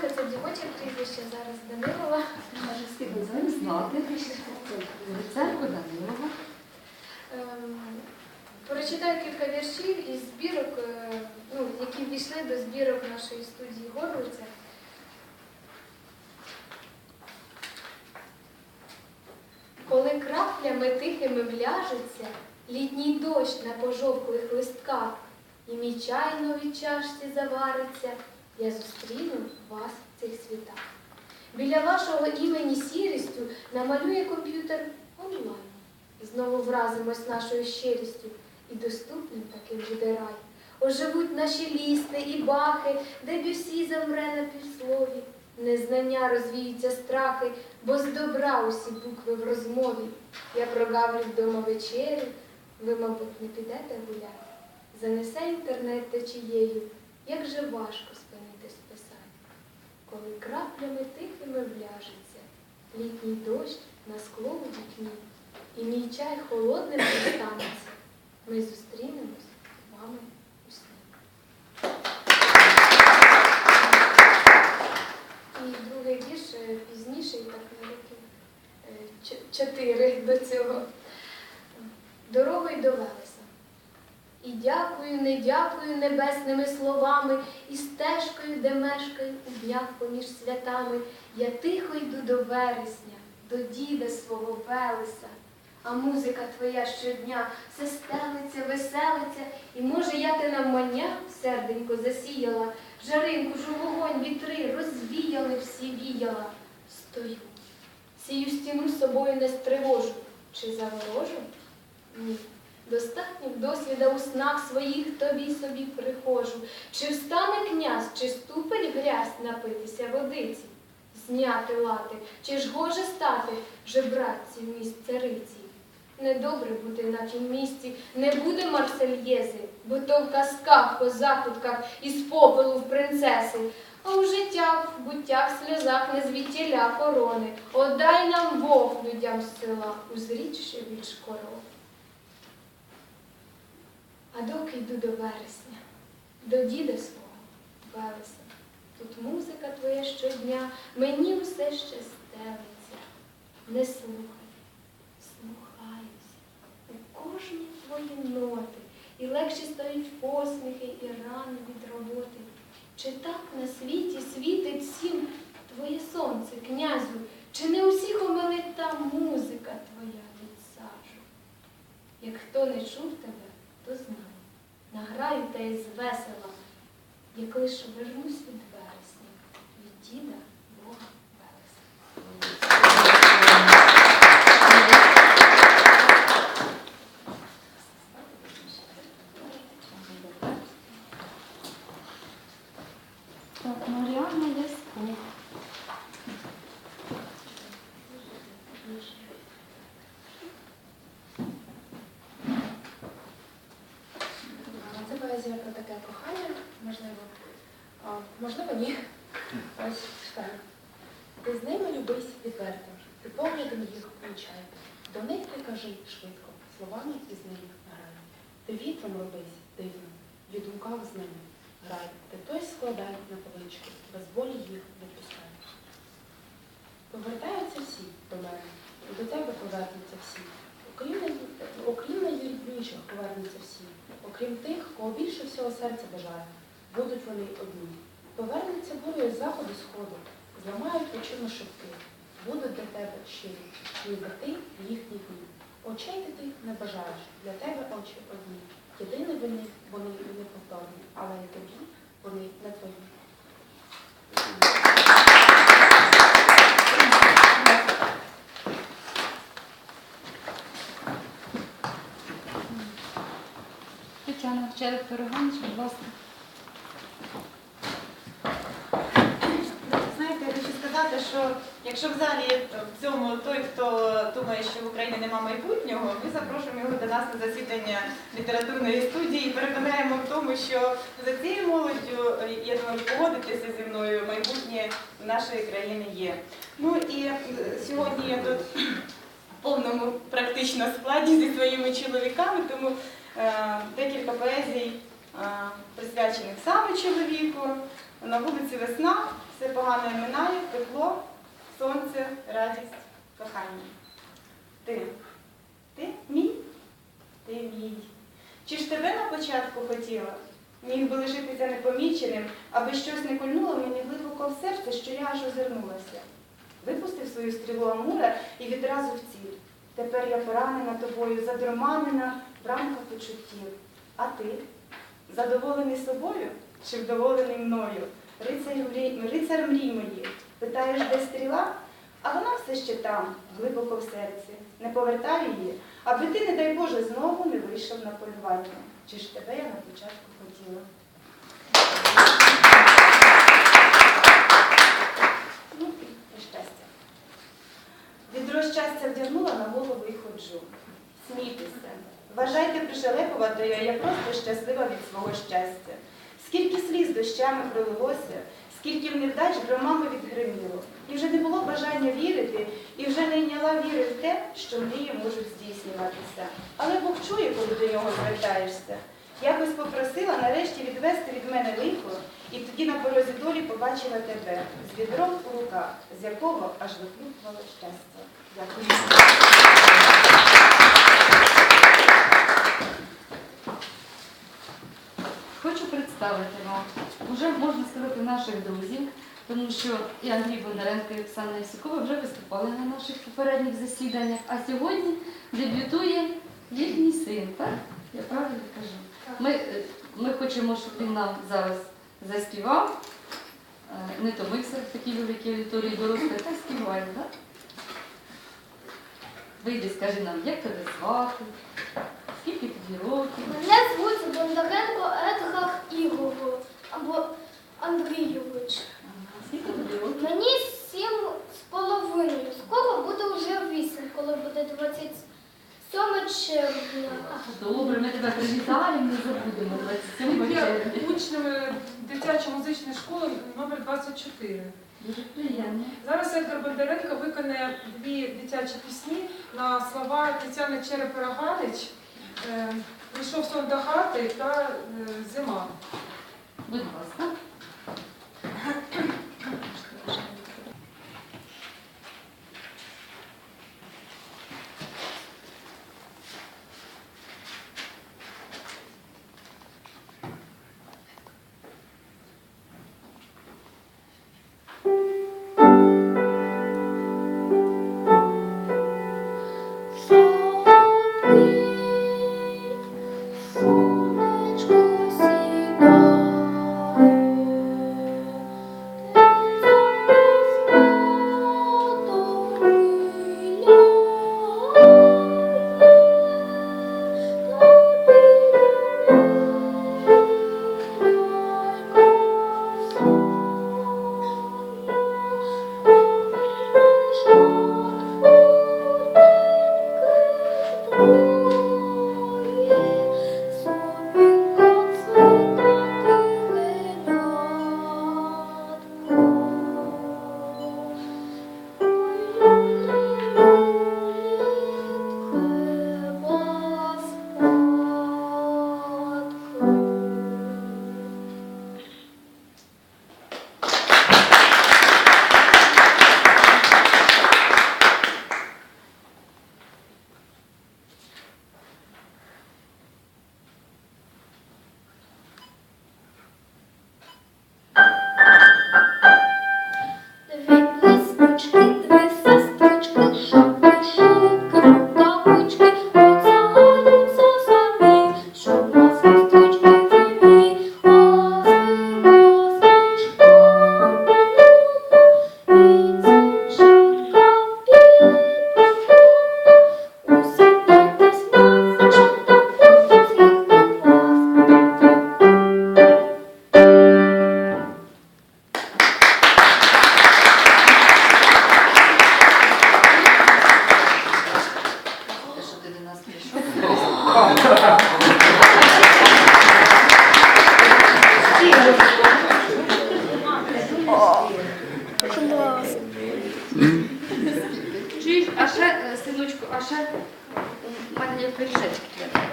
Кириленко це дівоче прізвище, зараз Данилова. Може, ним знати. Церкву Данилова. Ем, Прочитаю кілька віршів із збірок, е, ну, які ввійшли до збірок нашої студії Горлиця. Коли краплями тихими вляжеться літній дощ на пожовклих листках, і мій чай новій чашці завариться, я зустріну вас в цих світах. Біля вашого імені сірістю намалює комп'ютер онлайн. Знову вразимось нашою щирістю, і доступним таким буде рай. Оживуть наші лісти і бахи, де бюсі замре на півслові. Незнання розвіються страхи, бо з добра усі букви в розмові. Я прогавлю вдома вечерю, ви, мабуть, не підете гуляти. Занесе інтернет течією, як же важко спинитись писати. Коли краплями тихими вляжеться, літній дощ на скло у вікні, і мій чай холодним достанеться, ми зустрінемось з вами у сні. І другий вірш е, пізніший, так на років е, чотири до цього. Дорогою до Велеса. І дякую, не дякую небесними словами, і стежкою, де мешкаю у днях поміж святами, я тихо йду до вересня, до діда свого Велеса. А музика твоя щодня все стелиться, веселиться, і може я те навмання серденько засіяла, жаринку ж вогонь вітри розвіяли всі віяла. Стою, сію стіну собою не стривожу. Чи заворожу? Ні. Достатньо досвіда у снах своїх тобі собі прихожу. Чи встане князь, чи ступить грязь напитися водиці, зняти лати, чи ж гоже стати жебратці в міст цариці? Недобре бути на тім місці, не буде марсельєзи, бо то в казках, по закутках із попелу в принцеси. А у життях, в буттях, сльозах не звітіля корони. Отдай нам Бог людям з села, узрічши від шкоров. А доки йду до вересня, до діда свого Велеса, тут музика твоя щодня, мені все ще стелиться. Не слухай, слухаюся у кожні твої ноти, і легші стають посміхи і рани від роботи. Чи так на світі світить всім твоє сонце, князю, чи не усіх омилить та музика твоя від сажу? Як хто не чув тебе, то знай, награю та із весела, як лиш вернусь від вересня, від діда Бога Велеса. Так, Маріанна Ясько. Це поезія про таке кохання, можливо. А, можливо, ні. Ось читаю. Ти з ними любись відверто, ти поглядом їх включай. До них ти кажи швидко, словами із ними грай. Ти вітром робись дивно, в думках з ними грай. Ти той складай на полички, без болі їх відпускай. Повертаються всі до мене, і до тебе повернуться всі. Окрім, найрідніших повернуться всі, окрім тих, кого більше всього серця бажає, будуть вони одні. Повернуться бурою з заходу сходу, зламають очима шибки, будуть для тебе щирі, ніби ти їхні дні. Очей ти не бажаєш, для тебе очі одні. Єдине вони, вони неповторні, але і тобі вони не твої. Тетяна Череп Пироганович, будь ласка. Знаєте, я хочу сказати, що якщо в залі в цьому той, хто думає, що в Україні нема майбутнього, ми запрошуємо його до нас на засідання літературної студії і переконаємо в тому, що за цією молоддю, я думаю, ви погодитеся зі мною, майбутнє нашої країни є. Ну і е, сьогодні я тут в повному практично складі зі своїми чоловіками, тому е, декілька поезій, е, присвячених саме чоловіку. На вулиці Весна все погано минає, тепло, сонце, радість, кохання. Ти. Ти мій? Ти мій. Чи ж тебе на початку хотіла? Міг би лишитися непоміченим, аби щось не кольнуло мені глибоко в серце, що я аж озирнулася. Випустив свою стрілу Амура і відразу в ціль. Тепер я поранена тобою, задроманена в рамках почуттів. А ти? Задоволений собою чи вдоволений мною? Рицар мрій, моїх. Питаєш, де стріла? А вона все ще там, глибоко в серці. Не повертай її, аби ти, не дай Боже, знову не вийшов на полювання. Чи ж тебе я на початку хотіла? Ну і про щастя. Відро щастя вдягнула на голову і ходжу. Смійтеся. Вважайте пришелепуватою, а я просто щаслива від свого щастя. Скільки дощами пролилося, скільки в невдач громами відгриміло. І вже не було бажання вірити, і вже не йняла віри в те, що мрії можуть здійснюватися. Але Бог чує, коли до нього звертаєшся. Якось попросила нарешті відвести від мене лихо, і тоді на порозі долі побачила тебе з відром у руках, з якого аж вихлюпувало щастя. Дякую. Представити вам, вже можна сказати, наших друзів, тому що і Андрій Бондаренко, і Оксана Ісікова вже виступали на наших попередніх засіданнях, а сьогодні дебютує їхній син, так? Я правильно кажу? Ми, е, ми хочемо, щоб він нам зараз заспівав, е, не томився в такій великій аудиторії дорослих, та співає, так? Вийди, скажи нам, як тебе звати, скільки тобі років. Мене звуть Бондаренко Едгар Ігоро або Андрійович. Скільки тобі років? Мені сім з половиною. Скоро буде вже вісім, коли буде 27 червня. Добре, ми тебе привітаємо, не забудемо 27 Я червня. учнем дитячої музичної школи номер 24. Дуже приємно. Зараз Едгар Бондаренко виконає дві дитячі пісні на слова Тетяни Черепороганич е, Прийшов сон до хати та е, зима. Будь ласка. А ще, е, синочку, а ще е, у мене є кришечки треба.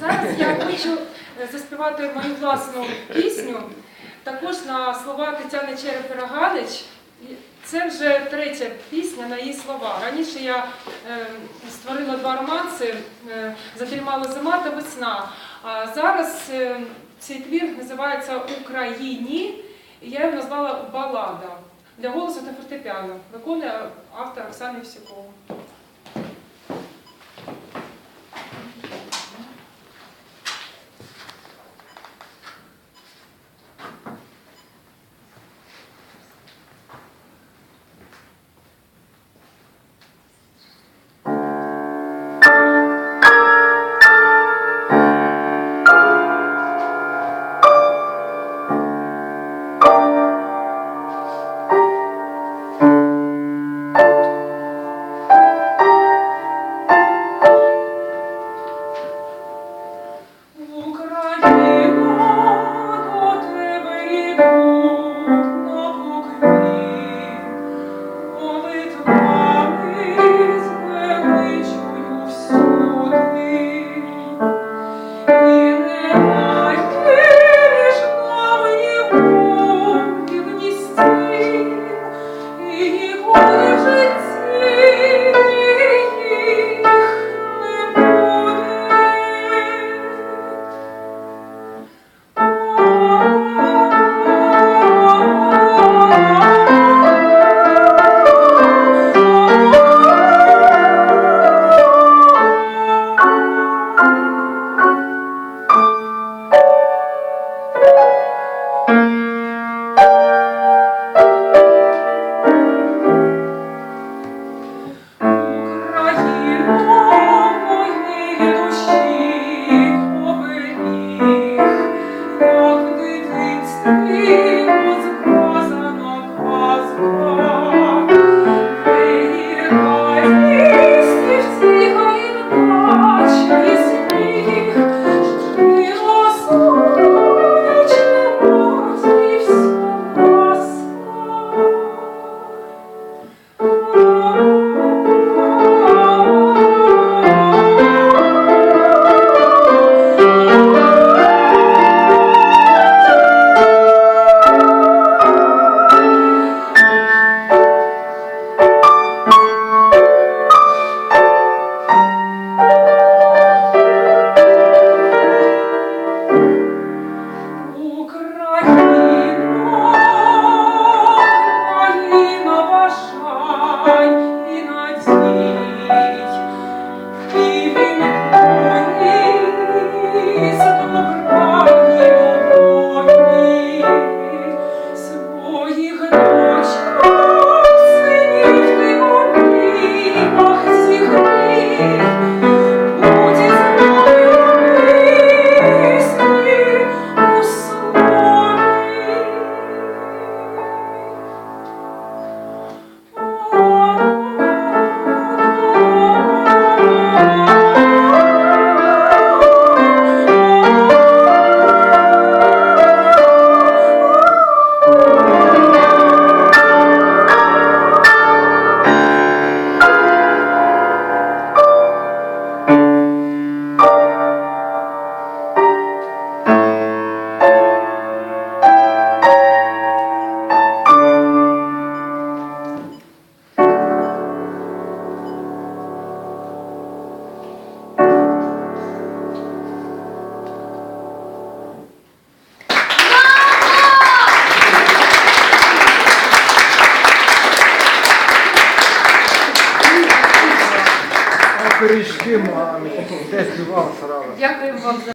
Зараз я хочу е, заспівати мою власну пісню, також на слова Тетяни Черепера-Галич. Це вже третя пісня на її слова. Раніше я е, створила два романси, е, зафільмала зима та весна. А зараз. Е, цей твір називається Україні, я його назвала Балада для голосу та фортепіано. Виконує автор Оксана Євсюкова.